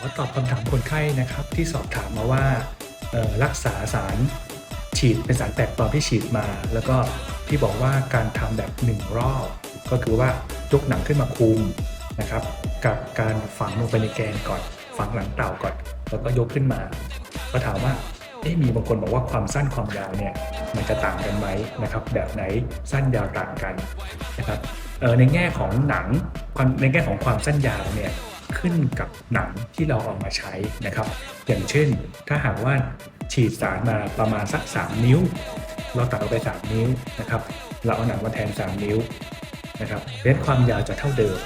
ขอตอบคำถามคนไข้นะครับ ที่สอบถามมาว่ารักษาสารฉีดเป็นสารแปลกปลอมที่ฉีดมา แล้วก็ที่บอกว่าการทำแบบหนึ่งรอบ ก็คือว่ายกหนังขึ้นมาคุมนะครับ กับการฝังลงไปในแกนก่อน ฝังหลังเต่าก่อน แล้วก็ยกขึ้นมา ก็ถามว่าเอ๊ะมีบางคนบอกว่าความสั้นความยาวเนี่ยมันจะต่างกันไหมนะครับ แบบไหนสั้นยาวต่างกันนะครับในแง่ของหนังในแง่ของความสั้นยาวเนี่ย ขึ้นกับหนังที่เราเอามาใช้นะครับ อย่างเช่น ถ้าหากว่าฉีดสารมาประมาณสัก 3 นิ้ว เราตัดออกไป 3 นิ้วนะครับ เราเอาหนังมาแทน 3 นิ้วนะครับเน้นความยาวจะเท่าเดิม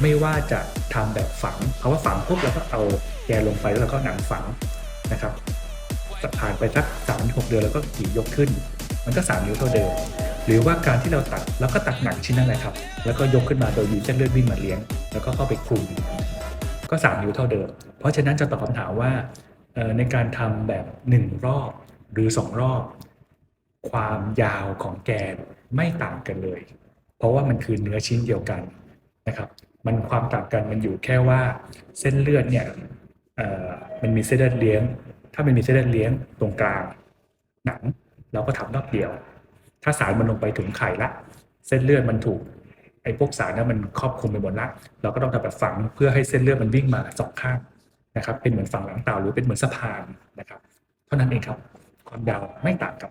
ไม่ว่าจะทำแบบฝังเพราะว่าฝังปุ๊บเราก็เอาแกนลงไปแล้วเราก็หนังฝังนะครับผ่านไปสักสามหกเดือนแล้วก็ขี่ยกขึ้น มันก็ 3 นิ้วเท่าเดิม หรือว่าการที่เราตัดเราก็ตัดหนังชิ้นนั้นแหละครับ แล้วก็ยกขึ้นมาโดยมีเส้นเลือดวิ่งมาเลี้ยง แล้วก็เข้าไปคลุม ก็ 3 นิ้วเท่าเดิม เพราะฉะนั้นจะตอบคำถามว่าในการทำแบบ 1 รอบหรือ 2 รอบ ความยาวของแกนไม่ต่างกันเลย เพราะว่ามันคือเนื้อชิ้นเดียวกันนะครับ มันความต่างกันมันอยู่แค่ว่าเส้นเลือดเนี่ยมันมีเส้นเลือดเลี้ยง ถ้ามันมีเส้นเลือดเลี้ยงตรงกลาง หนังเราก็ทำรอบเดียว ถ้าสารมันลงไปถึงไข่ละ เส้นเลือดมันถูก ไอ้พวกสารนั้นมันครอบคลุมไปหมดละเราก็ต้องทำแบบฝังเพื่อให้เส้นเลือดมันวิ่งมาสองข้างนะครับเป็นเหมือนฝังหลังเต่าหรือเป็นเหมือนสะพานนะครับ เท่านั้นเองครับ ความยาวไม่ต่างกับ